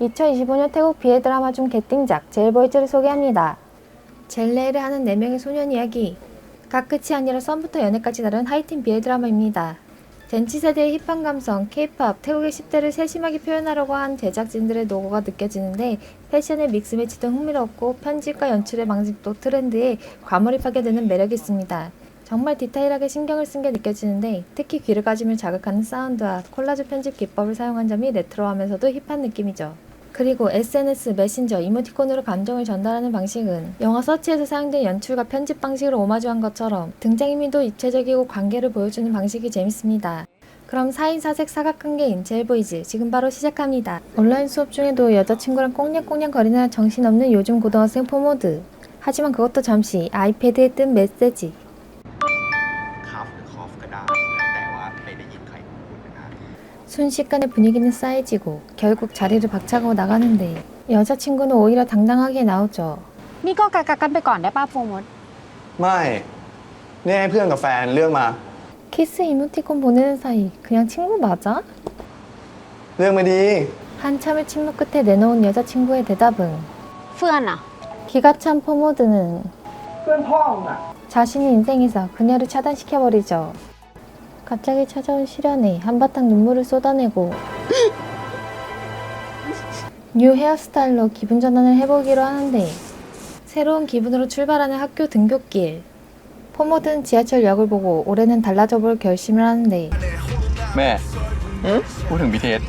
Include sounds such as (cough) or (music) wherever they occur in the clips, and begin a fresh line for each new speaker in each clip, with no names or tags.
2025년 태국 BL 드라마 중 개띵작 젤보이즈를 소개합니다. 젤레를 하는 4명의 소년 이야기. 각 끝이 아니라 썸부터 연애까지 다른 하이틴 BL 드라마입니다. 젠치 세대의 힙한 감성, K-팝, 태국의 10대를 세심하게 표현하려고 한 제작진들의 노고가 느껴지는데 패션의 믹스 매치도 흥미롭고 편집과 연출의 방식도 트렌드에 과몰입하게 되는 매력이 있습니다. 정말 디테일하게 신경을 쓴 게 느껴지는데 특히 귀를 가지면 자극하는 사운드와 콜라주 편집 기법을 사용한 점이 레트로하면서도 힙한 느낌이죠. 그리고 SNS, 메신저, 이모티콘으로 감정을 전달하는 방식은 영화 서치에서 사용된 연출과 편집 방식을 오마주한 것처럼 등장인물도 입체적이고 관계를 보여주는 방식이 재밌습니다. 그럼 4인 4색 사각관계인 젤보이즈 지금 바로 시작합니다. 온라인 수업 중에도 여자친구랑 꽁냥꽁냥 거리는 정신없는 요즘 고등학생 포모드. 하지만 그것도 잠시 아이패드에 뜬 메시지. 순식간에 분위기는 싸해지고 결국 자리를 박차고 나가는데 여자친구는 오히려 당당하게 나오죠.
นี่ก็กักกันไปก่อนได้ป้าโฟมด
ไม่นี่ให้เพื่อนกับแฟนเลือกมา
키스 이모티콘 보내는 사이 그냥 친구 맞아?
เลือกมาดี
한참의 침묵 끝에 내놓은 여자친구의 대답은
เฟื่อนอะ
기가 찬 포모드는 자신의 인생에서 그녀를 차단시켜버리죠. 갑자기 찾아온 시련에 한바탕 눈물을 쏟아내고 뉴 헤어스타일로 기분 전환을 해보기로 하는데 새로운 기분으로 출발하는 학교 등굣길 포모드는 지하철역을 보고 올해는 달라져 볼 결심을 하는데
แม่พูดถึง BTS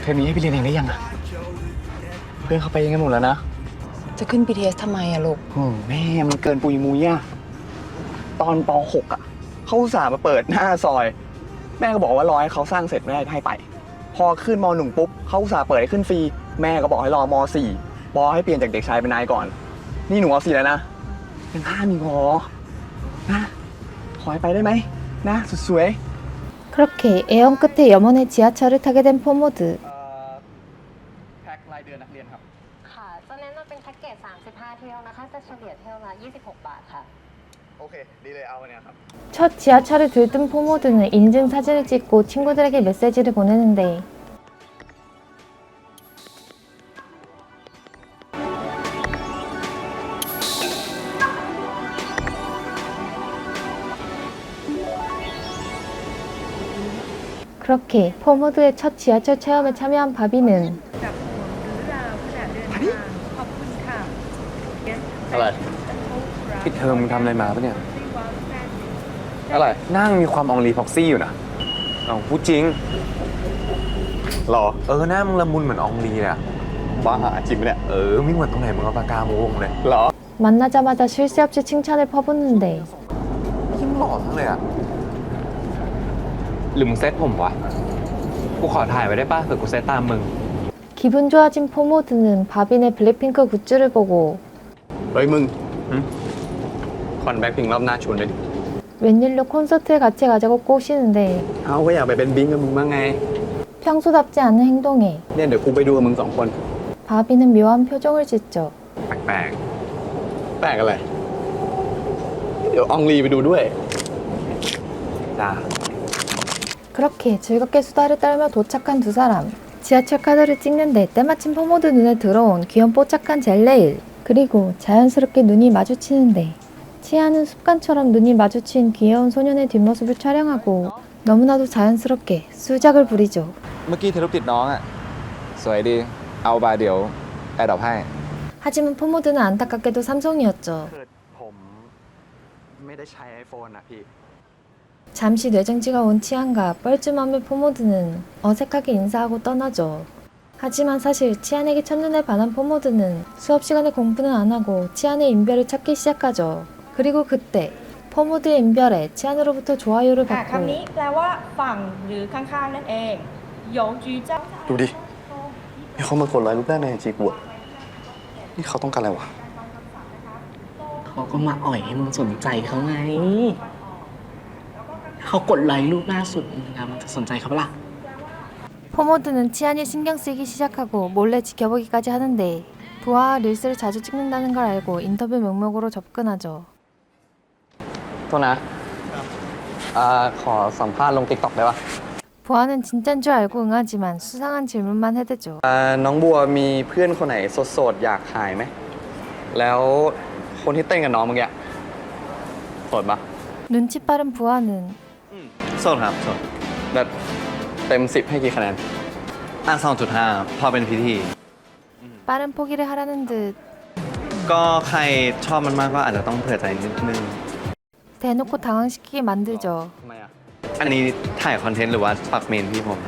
เทอมนี้ให้พี่เรียนเองได้ยังอะเพื่อนเขาไปยังกันหมดแล้วนะ
จะขึ้น BTS ทำไมอะลูก
โอ้แม่มันเกินปุยมุยอะตอนป .6 อะ เขาอุตส่าห์มาเปิดหน้าซอย แม่ก็บอกว่ารอให้เขาสร้างเสร็จแม่ให้ไป พอขึ้นม .1 ปุ๊บเขาอุตส่าห์เปิดให้ขึ้นฟรี แม่ก็บอกให้รอม .4 ปอให้เปลี่ยนจากเด็กชายเป็นนายก่อน นี่หนูเอาสี่แล้วนะยังห้ามีพอนะขอให้ไปได้ไหมนะสุดสวย
그렇게 애연 끝에 염원의 지하철을 타게 된 포모드
แพ็ครายเดือนนักเรียนครับ
ค่ะ จะแนะนำเป็นแพ็กเกจ 35 เที่ยวนะคะ จะเฉลี่ยเที่ยวละ 26 บาทค่ะ
โอเค ดีเลยเอาเนี่ยครับ
첫 지하철을 들뜬 포모드는 인증 사진을 찍고 친구들에게 메시지를 보내는데 그렇게 포모드의 첫 지하철 체험에 참여한 바비는
อะไร ปิดเทอมมึงทำอะไรมาปะเนี่ย อะไร นั่งมีความอองรีพ็อกซี่อยู่นะ
เอาพูดจริง
หรอ
เออหน้ามึงละมุนเหมือนอองลีเลยอะ
บ้าหาจริงปะเนี่ย
เออไม่เหมือนตรงไหนมึงเอาปากกามาวงเลย
หรอ
만나자마자 쉴 새 없이 칭찬을 퍼붓는데
ยิ่งหล่อทั้งเลยอะหรือมึงเซตผมวะ กูขอถ่ายไว้ได้ป่ะเผื่อกูเซตตามมึง
기분 좋아진 포모드는 바빈의 블랙핑크 굿즈를 보고
เฮ้ยมึง
หึ
คอนแบ็คพิงรอบหน้าชวนเลยดิ
웬일로 콘서트에 같이 가자고 꼬시는데
เอาก็อยากไปเป็นบิงกับมึงบ้างไง
평소답지 않은 행동에
เนี่ยเดี๋ยวกูไปดูกับมึงสองคน
바비는 묘한 표정을 짓죠.
แปลก
แปลกอะไร เดี๋ยวอองลีไปดูด้วย
ๆจ้า
그렇게 즐겁게 수다를 떨며 도착한 두 사람. 지하철 카드를 찍는데 때마침 포모드 눈에 들어온 귀염 뽀짝한 젤레일. 그리고 자연스럽게 눈이 마주치는데 치아는 습관처럼 눈이 마주친 귀여운 소년의 뒷모습을 촬영하고 너무나도 자연스럽게 수작을 부리죠.
เมื่อกี้เธอรูปติดน้องอะสวยดี เอาบาเดี๋ยวแอดดอปให้
하지만 포모드는 안타깝게도 삼성이었죠.
ผมไม่ได้ใช้ iPhone นะพี่
잠시 뇌정지가 온 치안과 뻘쭘함의 포모드는 어색하게 인사하고 떠나죠. 하지만 사실 치안에게 첫눈에 반한 포모드는 수업 시간에 공부는 안 하고 치안의 인별을 찾기 시작하죠. 그리고 그때 포모드의 인별에 치안으로부터 좋아요를
ค่ะ
받고
คำนี้แปลว่าฝั่งหรือข้างๆ นั่นเองโยจีเจ้า
ดูดินี่เขามากดไลค์รูปแรกในไอจีกูอะนี่เขาต้องการอะไรวะ
เขาก็มาอ่อยให้มึงสนใจเขาไง เขากดไลค์รูปล่าสุดมึงอะมึงจะสนใจเขาปะล่ะ
포모드는 치안이 신경 쓰이기 시작하고 몰래 지켜보기까지 하는데 부하와 릴스를 자주 찍는다는 걸 알고 인터뷰 명목으로 접근하죠.
โทษนะอ่าขอสัมภาษณ์ลงติ๊กต็อกได้ปะ
부하는 진짠 줄 알고 응하지만 수상한 질문만 해대죠.
อ่าน้องบัวมีเพื่อนคนไหนโสดๆอยากหายไหม แล้วคนที่เต้นกับน้องเมื่อกี้โสดปะ
눈치 빠른 부하는
โสดครับโสด
แบบเต็มสิบให้กี่คะแนน
อ่ะสองจุดห้าพอเป็นพิธี
빠른 포기를 하라는 듯
ก็ใครชอบมันมากก็อาจจะต้องเผื่อใจนิดนึง
대놓고 당황시키게 만들죠.
ทำไมอ่ะ
อันนี้ถ่ายคอนเทนต์หรือว่าปักเมนพี่ผม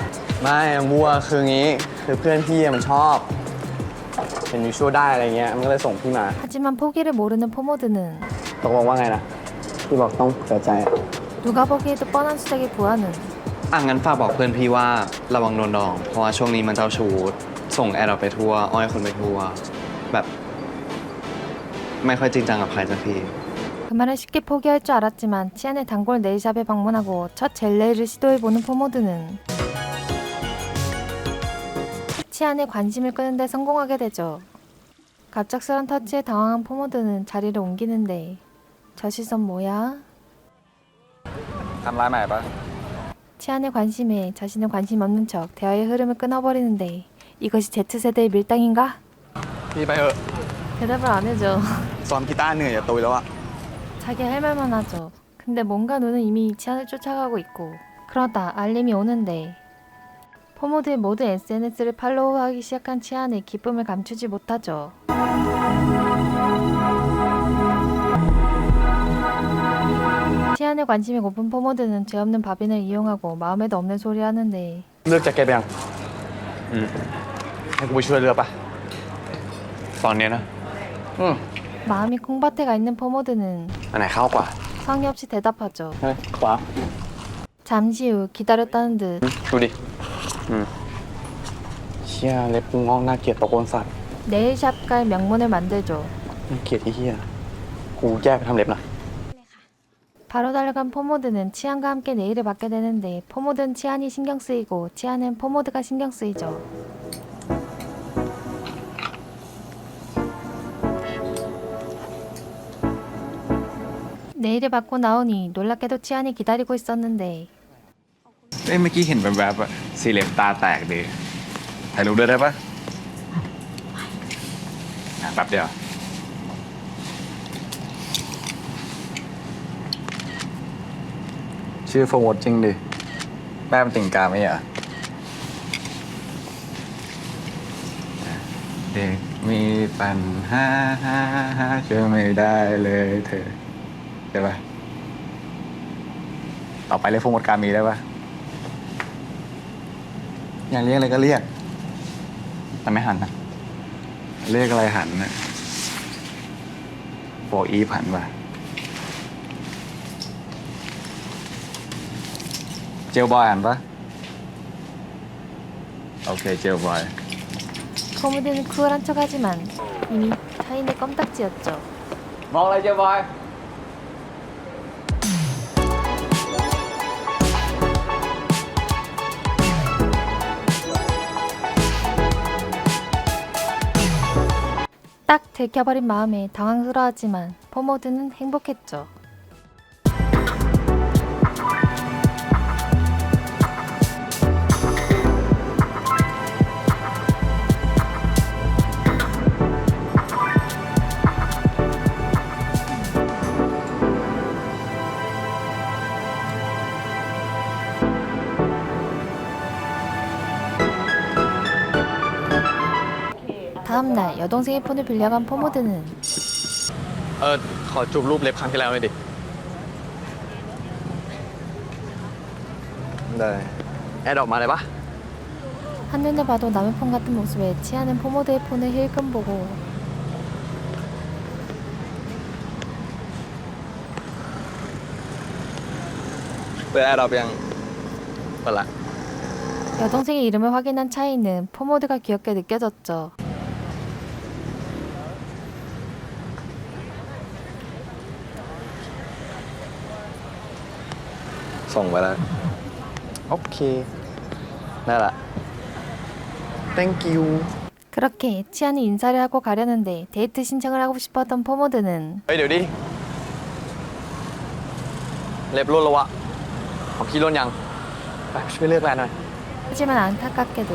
ไม่บัวคืองี้ คือเพื่อนพี่มันชอบ เป็นวิชวลได้อะไรเงี้ย มันก็เลยส่งพี่มา
하지만 포기를 모르는 포모드는
ตกลงว่าไงนะ พี่บอกต้องเผื่อใจอะ
누가 보기에도 뻔한 수작의 부하는
อ่ะงั้นฝากบอกเพื่อนพี่ว่าระวังโดนดอง เพราะว่าช่วงนี้มันเจ้าชู้ส่งแอร์เราไปทั่ว อ้อยคนไปทั่ว แบบ ไม่ค่อยจริงจังกับใครสักที
그 말을 쉽게 포기할 줄 알았지만 치안의 단골 네일샵에 방문하고 첫 젤레이를 시도해보는 포모드는 치안의 관심을 끄는데 성공하게 되죠. 갑작스런 터치에 당황한 포모드는 자리를 옮기는데 저 시선 뭐야?
ทำร้ายใหม่ปะ
치안의 관심에 자신은 관심 없는 척 대화의 흐름을 끊어버리는데 이것이 Z세대의 밀당인가?
พี่ไปเถอะ
대답을 안 해줘. (laughs)
ซ้อมกีตาร์เหนื่อยจะตุยแล้วอะ
자기 할 말만 하죠. 근데 뭔가 눈은 이미 치안을 쫓아가고 있고 그러다 알림이 오는데 포모드의 모든 SNS를 팔로우하기 시작한 치안의 기쁨을 감추지 못하죠. 치안의 관심이 고픈 포모드는 죄 없는 바빈을 이용하고 마음에도 없는 소리 하는데
เลือกแจ็คเก็ตไปยัง
อืม
ให้กูไปช่วยเรือปะ
ตอนเนี้ยนะ
อืม
마음이 콩밭에 가 있는 포모드는
อันไหนเข้ากว่า
성의 없이 대답하죠.
เฮ้ยขวา
잠시 후 기다렸다는 듯
ดูดิ อืมเชี่ยเล็บกูงอกน่าเกลียดตะโกนสัตว์
네일샵 갈 명문을 만들죠.
น่าเกลียดที่เฮียกูแยกไปทำเล็บนะ
바로 달려간 포모드는 치안과 함께 네일을 받게 되는데 포모드는 치안이 신경 쓰이고 치안은 포모드가 신경 쓰이죠. 네일을 받고 나오니 놀랍게도 치안이 기다리고 있었는데
เอ้ยเมื่อกี้เห็นแวบๆอะสี่เหลี่ยมตาแตกดี ถ่ายรูปด้วยได้ปะอ่ะแป๊บเดียว ชื่อโฟร์วดจริงดิ แม่เป็นติ่งกาไหมอ่ะ เด็กมีปัญหาช่วยไม่ได้เลยเธอ ใช่ปะต่อไปเรียกโฟร์วดกามีได้ปะ อยากเรียกอะไรก็เรียก แต่ไม่หันนะ เรียกอะไรหันนะโฟอีฟหันป่ะ เจลบอยหันปะโอเค เจลบอย
포모드는 쿨한 척하지만 이미 타인의 껌딱지였죠.
มองอะไรเจลบอย
들켜버린 마음에 당황스러워하지만 포모드는 행복했죠. 여동생의 폰을 빌려간 포모드는
เออ ขอจูบรูปเล็บครั้งที่แล้วหน่อยดิ ได้ แอดออกมาเลยปะ
한눈에 봐도 남의 폰 같은 모습에 치아는 포모드의 폰을 힐끔 보고
เปิดแอดออกยังเปิดละ
여동생의 이름을 확인한 차이는 포모드가 귀엽게 느껴졌죠.
ส่งไปแล้ว โอเคนั่นแหละ thank you
그렇게 치아는 인사를 하고 가려는데 데이트 신청을 하고 싶었던 포모드는
เฮ้ย เดี๋ยวดิ เล็บร่นแล้ววะของพี่ร่นยัง ไปช่วยเลือกแลนหน่อย
하지만 안타깝게도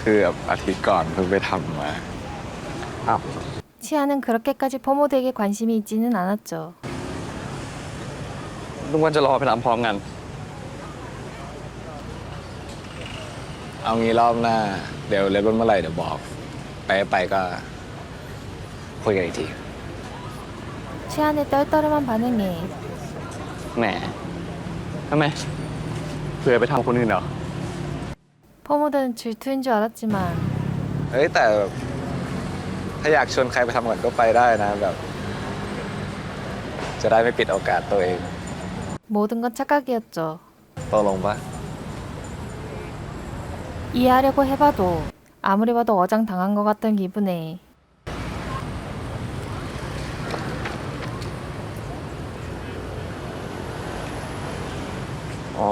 คือแบบอาทิตย์ก่อนเพิ่งไปทำมา
อ้าว
치아는 그렇게까지 포모드에게 관심이 있지는 않았죠.
ทุกวันจะรอไปทำพร้อมกัน
เอางี้รอบหน้า เดี๋ยวเล็บรถเมื่อไหร่เดี๋ยวบอก ไปไปก็คุยกันอีกที
치아의 떨떠름한 반응에
แหมทำไมเผื่อไปทำคนอื่นเหรอ
포모드는 질투인 줄 알았지만
เฮ้ย แต่แบบถ้าอยากชวนใครไปทำก่อนก็ไปได้นะแบบ จะได้ไม่ปิดโอกาสตัวเอง
모든 건 착각이었죠.
ตกลงปะ
이해하려고 해봐도 아무리 봐도 어장 당한 것 같던 기분에
อ๋อ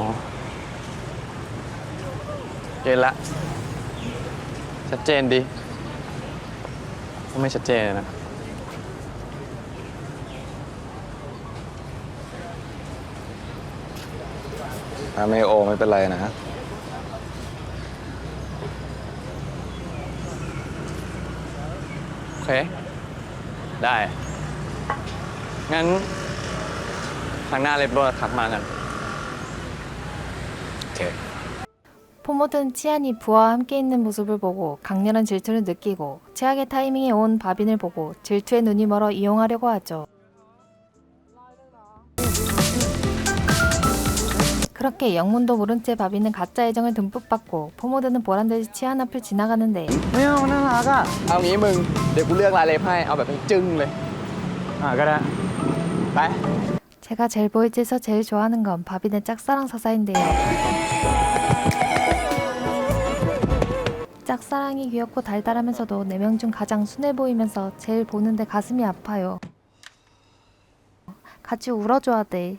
เจนละ ชัดเจนดีถ้าไม่ชัดเจนนะ
ถ้าไม่โอไม่เป็นไรนะ
เค ได้ งั้นครั้งหน้าเล็บรถทักมากัน
โอเค
포모드는 치안이 부하와 함께 있는 모습을 보고 강렬한 질투를 느끼고 최악의 타이밍에 온 바빈을 보고 질투에 눈이 멀어 이용하려고 하죠. 그렇게 영문도 모른 채 바빈은 가짜 애정을 듬뿍 받고 포모드는 보란듯이 치안 앞을 지나가는데
ไม่เอาน่ารักอ่ะ เอางี้มึง เดี๋ยวกูเลือกลายเล็บให้ เอาแบบจึ้งๆเลย อ่าก็ได้ ไป
제가 제일 보이즈에서 제일 좋아하는 건 바빈의 짝사랑 서사인데요. 짝사랑이 귀엽고 달달하면서도 4명 중 가장 순해 보이면서 제일 보는데 가슴이 아파요. 같이 울어줘야 돼.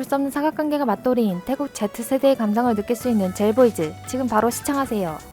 종잡을 수 없는 사각관계가 맞돌이인 태국 Z세대의 감성을 느낄 수 있는 젤보이즈 지금 바로 시청하세요.